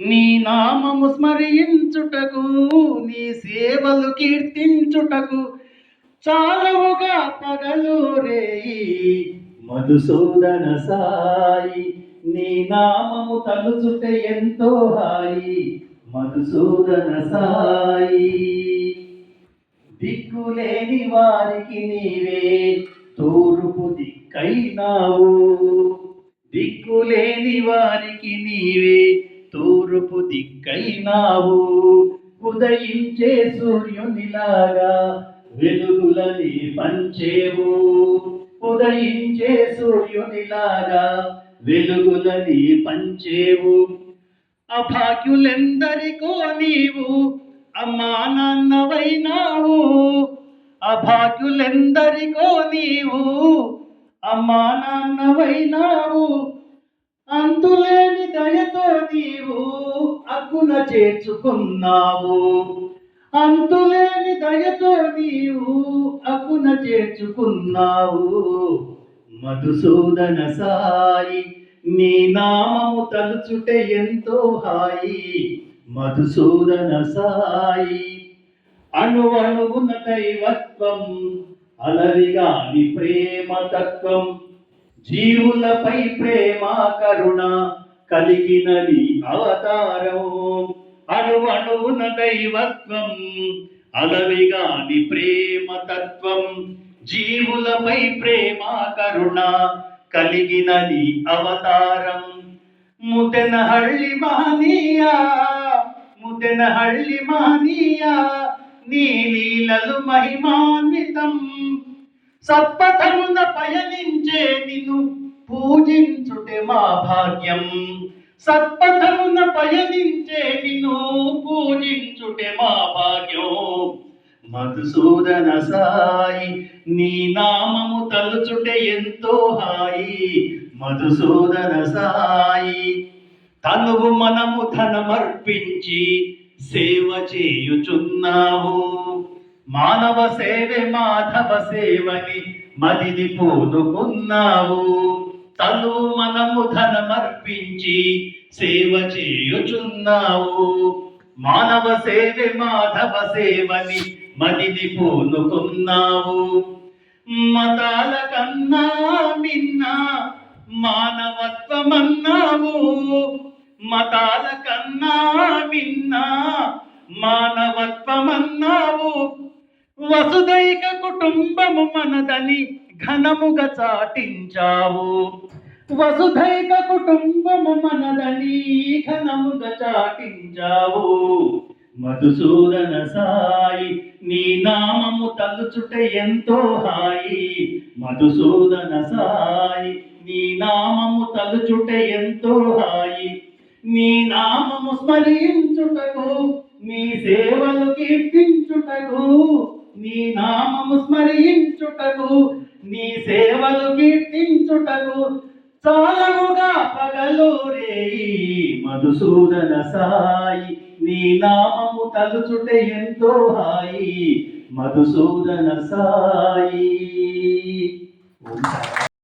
నీ నామము స్మరించుటకు నీ సేవలు కీర్తించుటకు చాలవుగా పగలు రేయి. మధుసూదన సాయి నీ నామము తలుచుట ఎంతో హాయి. మధుసూదన సాయి దిక్కులేని వారికి నీవే తూర్పు దిక్కైనావు దిక్కులేని వారికి నీవే తూర్పు దిక్కైనావు. ఉదయించే సూర్యునిలాగా వెలుగులని పంచేవు. ఉదయించే సూర్యునిలాగా వెలుగులని పంచేవు. అభాగ్యులెందరికో నీవు అమ్మా నాన్నవైనావు. అభాగ్యులెందరికో నీవు అమ్మా నాన్నవైనావు. అంతులేని దయతో నీవు అగ్గున చేర్చుకున్నావు. అంతులేని దయతో నీవు అగ్గున చేర్చుకున్నావు. మధుసూదన సాయి నీ నామము తలుచుటే ఎంతో హాయి. మధుసూదన సాయి అణు అణువున దైవత్వం అలవిగాని ప్రేమ తత్వం జీవులపై ప్రేమ కరుణ కలిగినది అవతారం. అణువణువున దైవత్వం అలవిగాని ప్రేమ తత్వం. జీవులపై ప్రేమ కరుణ కలిగినది అవతారం. ముదెనహళ్ళి మహనీయా ముదెన మహనీయా నీ లీలలు మహిమాన్వితం. సత్పథమున పయనించే నిన్ను పూజించుటే మా భాగ్యం. సత్పథమున పయనించే నిన్ను పూజించుటే మా భాగ్యం. మధుసూదన సాయి నీ నామము తలుచుటే ఎంతో హాయి. మధుసూదన సాయి తనువు మనము ధనమర్పించి సేవ చేయుచున్నావు. మానవ సేవే మాధవ సేవని మదిని పూనుకున్నావు. తను మనము ధనమర్పించి సేవ చేయుచున్నావు. మానవ సేవే మాధవ సేవని మదిని పూనుకున్నావు. మతాల కన్నా మిన్న మానవత్వమన్నావు. మతాల కన్నా మిన్న మానవత్వమన్నావు. వసుదైక కుటుంబము మనదని ఘనముగా చాటించావు. వసుధైక కుటుంబము మనదని ఘనముగా చాటించావు. మధుసూదన సాయి నీ నామము తలుచుట ఎంతో హాయి. మధుసూదన సాయి నీ నామము తలుచుట ఎంతో హాయి. నీ నామము స్మరించుటకు నీ సేవలు కీర్తించుటకు నీ నామము స్మరించుటకు నీ సేవలు కీర్తించుటకు చాలముగా పగలు రేయి మధుసూదన సాయి. నీ నామము తలుచుటే ఎంతో హాయి మధుసూదన సాయి.